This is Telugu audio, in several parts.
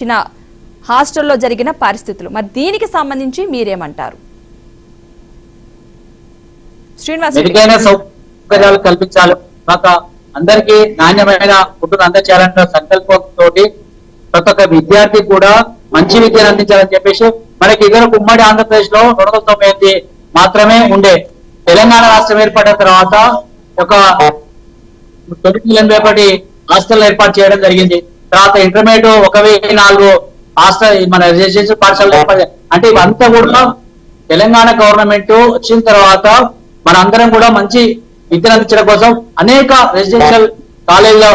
ఇచ్చిన హాస్టల్లో జరిగిన పరిస్థితులు. మరి దీనికి సంబంధించి మీరేమంటారు? శ్రీనివాస్ రెడ్డి. మెరుగైన సౌకర్యాలు కల్పించాలి. కాక అందరికీ నాణ్యమైన ఫుడ్ అందచేయాలన్న సంకల్పంతో ప్రతి ఒక్క విద్యార్థి కూడా మంచి విద్యను అందించాలని చెప్పేసి మనకి ఇద్దరు ఉమ్మడి ఆంధ్రప్రదేశ్లో రెండు వందల తొంభై ఎనిమిది మాత్రమే ఉండే. తెలంగాణ రాష్ట్రం ఏర్పడిన తర్వాత ఒక తొమ్మిది ఎనభై హాస్టల్ ఏర్పాటు చేయడం జరిగింది. తర్వాత ఇంటర్మీడియట్ ఒక వెయ్యి నాలుగు హాస్టల్ మన రెసిడెన్షియల్ పాఠశాల అంటే ఇవంతా కూడా తెలంగాణ గవర్నమెంట్ వచ్చిన తర్వాత మన అందరం కూడా మంచి విద్యను అందించడం కోసం అనేక రెసిడెన్షియల్ కాలేజీలో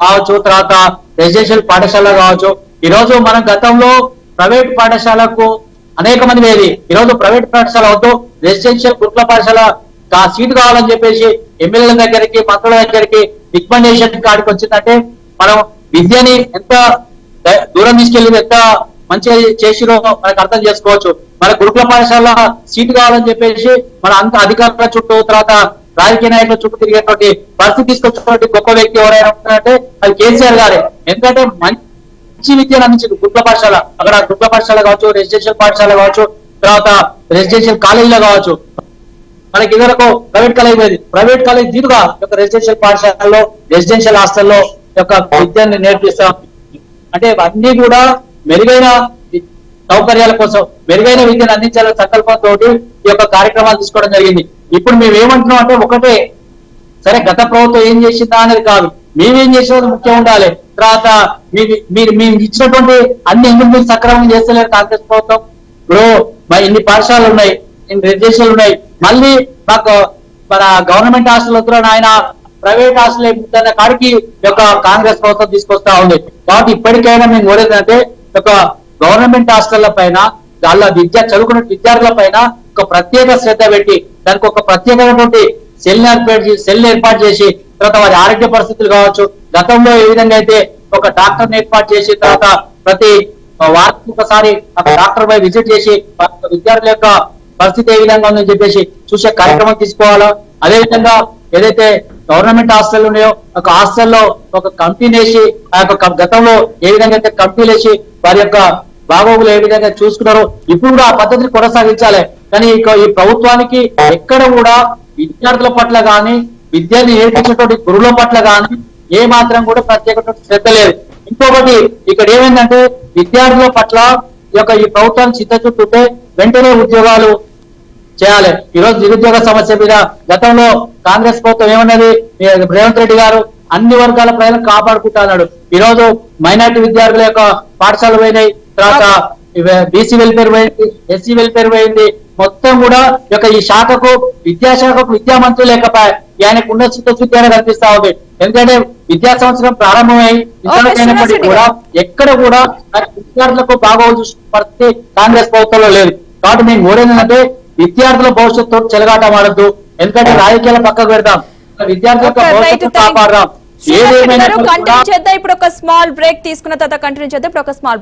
కావచ్చు తర్వాత రెసిడెన్షియల్ పాఠశాల కావచ్చు. ఈరోజు మనం గతంలో ప్రైవేట్ పాఠశాలకు అనేక మంది వేది ఈ రోజు ప్రైవేట్ పాఠశాల వద్దు రెసిడెన్షియల్ గురుకుల పాఠశాల సీటు కావాలని చెప్పేసి ఎమ్మెల్యేల దగ్గరికి మంత్రుల దగ్గరికి రికమెండేషన్ కాడికి వచ్చిందంటే మనం విద్యని ఎంత దూరం తీసుకెళ్ళి ఎంత మంచిగా చేసిరో మనకు అర్థం చేసుకోవచ్చు. మన గురుకుల పాఠశాల సీటు కావాలని చెప్పేసి మన అంత అధికారుల చుట్టూ తర్వాత రాజకీయ నాయకుల చుట్టూ తిరిగేటువంటి పరిస్థితి తీసుకొచ్చినటువంటి గొప్ప వ్యక్తి ఎవరైనా ఉంటారంటే అది కేసీఆర్ గారే. ఎందుకంటే మంచి విద్యను అందించింది గురుకుల పాఠశాల. అక్కడ గురుకుల పాఠశాల కావచ్చు రెసిడెన్షియల్ పాఠశాల కావచ్చు తర్వాత రెసిడెన్షియల్ కాలేజీలో కావచ్చు. మనకి ఇదివరకు ప్రైవేట్ కాలేజ్ పోయింది. ప్రైవేట్ కాలేజ్ దీటుగా యొక్క రెసిడెన్షియల్ పాఠశాలలో రెసిడెన్షియల్ హాస్టల్లో యొక్క విద్యను నేర్పిస్తాం అంటే అన్ని కూడా మెరుగైన సౌకర్యాల కోసం మెరుగైన విద్యను అందించాలనే సంకల్పంతో ఈ యొక్క కార్యక్రమాలు తీసుకోవడం జరిగింది. ఇప్పుడు మేము ఏమంటున్నాం అంటే ఒకటే సరే గత ప్రభుత్వం ఏం చేసిందా అనేది కాదు. మేమేం చేసేది ముఖ్యం ఉండాలి. తర్వాత మీరు మేము ఇచ్చినటువంటి అన్ని ఎందుకు మీరు సక్రమంగా చేస్తలేరు కాంగ్రెస్ ప్రభుత్వం? ఇప్పుడు మరి ఇన్ని పాఠశాలలు ఉన్నాయి ఇన్ని రెసిడెన్షియల్ ఉన్నాయి. మళ్ళీ మాకు మన గవర్నమెంట్ హాస్టల్ వద్దురా ఆయన ప్రైవేట్ హాస్టల్ ఏముందన్న కాడికి ఒక యొక్క కాంగ్రెస్ ప్రభుత్వం తీసుకొస్తా ఉంది. కాబట్టి ఇప్పటికైనా మేము కోరేది ఒక గవర్నమెంట్ హాస్టళ్ళ పైన వాళ్ళ విద్య చదువుకున్న విద్యార్థుల పైన ఒక ప్రత్యేక శ్రద్ధ పెట్టి దానికి ఒక ప్రత్యేకమైనటువంటి సెల్ ఏర్పాటు చేసి సెల్ ఏర్పాటు చేసి తర్వాత వారి ఆరోగ్య పరిస్థితులు కావచ్చు గతంలో ఏ విధంగా అయితే ఒక డాక్టర్ ఏర్పాటు చేసి తర్వాత ప్రతి వారానికి ఒకసారి ఒక డాక్టర్ పై విజిట్ చేసి విద్యార్థుల యొక్క పరిస్థితి ఏ విధంగా ఉందని చెప్పేసి చూసే కార్యక్రమం తీసుకోవాలా? అదే విధంగా ఏదైతే గవర్నమెంట్ హాస్టల్ ఉన్నాయో ఒక హాస్టల్లో ఒక కంపెనీ వేసి ఆ యొక్క గతంలో ఏ విధంగా అయితే కంపెనీలు వేసి వారి యొక్క బాగోగులు ఏ విధంగా చూసుకున్నారో ఇప్పుడు కూడా ఆ పద్ధతిని కొనసాగించాలి. కానీ ఇక ఈ ప్రభుత్వానికి ఎక్కడ కూడా విద్యార్థుల పట్ల గాని విద్యను నేర్పించినటువంటి గురువుల పట్ల గాని ఏ మాత్రం కూడా ప్రత్యేకమైన శ్రద్ధ లేదు. ఇంకొకటి ఇక్కడ ఏమైందంటే విద్యార్థుల పట్ల ఈ యొక్క ఈ ప్రభుత్వాన్ని చిత్త చిత్తచుట్టుంటే వెంటనే ఉద్యోగాలు చేయాలి. ఈ రోజు నిరుద్యోగ సమస్య మీద గతంలో కాంగ్రెస్ ప్రభుత్వం ఏమన్నది? రేవంత్ రెడ్డి గారు అన్ని వర్గాల ప్రజలను కాపాడుకుంటా అన్నాడు ఈ రోజు మైనార్టీ విద్యార్థుల యొక్క పాఠశాలలు పోయినాయి. తర్వాత బీసీ వెల్ఫేర్ పోయింది ఎస్సీ వెల్ఫేర్ పోయింది. మొత్తం కూడా ఈ యొక్క ఈ శాఖకు విద్యాశాఖకు విద్యామంత్రి లేకపోయా ఆయనకు ఉన్న చిత్తశుద్ధి అనేది కనిపిస్తా ఉంది. ఎందుకంటే విద్యా సంవత్సరం ప్రారంభమై అయినప్పటికీ కూడా ఎక్కడ కూడా విద్యార్థులకు బాగోలు చూసిన పరిస్థితి కాంగ్రెస్ ప్రభుత్వంలో లేదు. కాబట్టి మేము ఏంటంటే విద్యార్థుల భవిష్యత్తు చెలగాట ఆడద్దు ఎందుకంటే రాజకీయాల పక్కకు కంటిన్యూ చేద్దాం. ఇప్పుడు ఒక స్మాల్ బ్రేక్ తీసుకున్న తర్వాత కంటిన్యూ చేద్దాం. ఇప్పుడు ఒక స్మాల్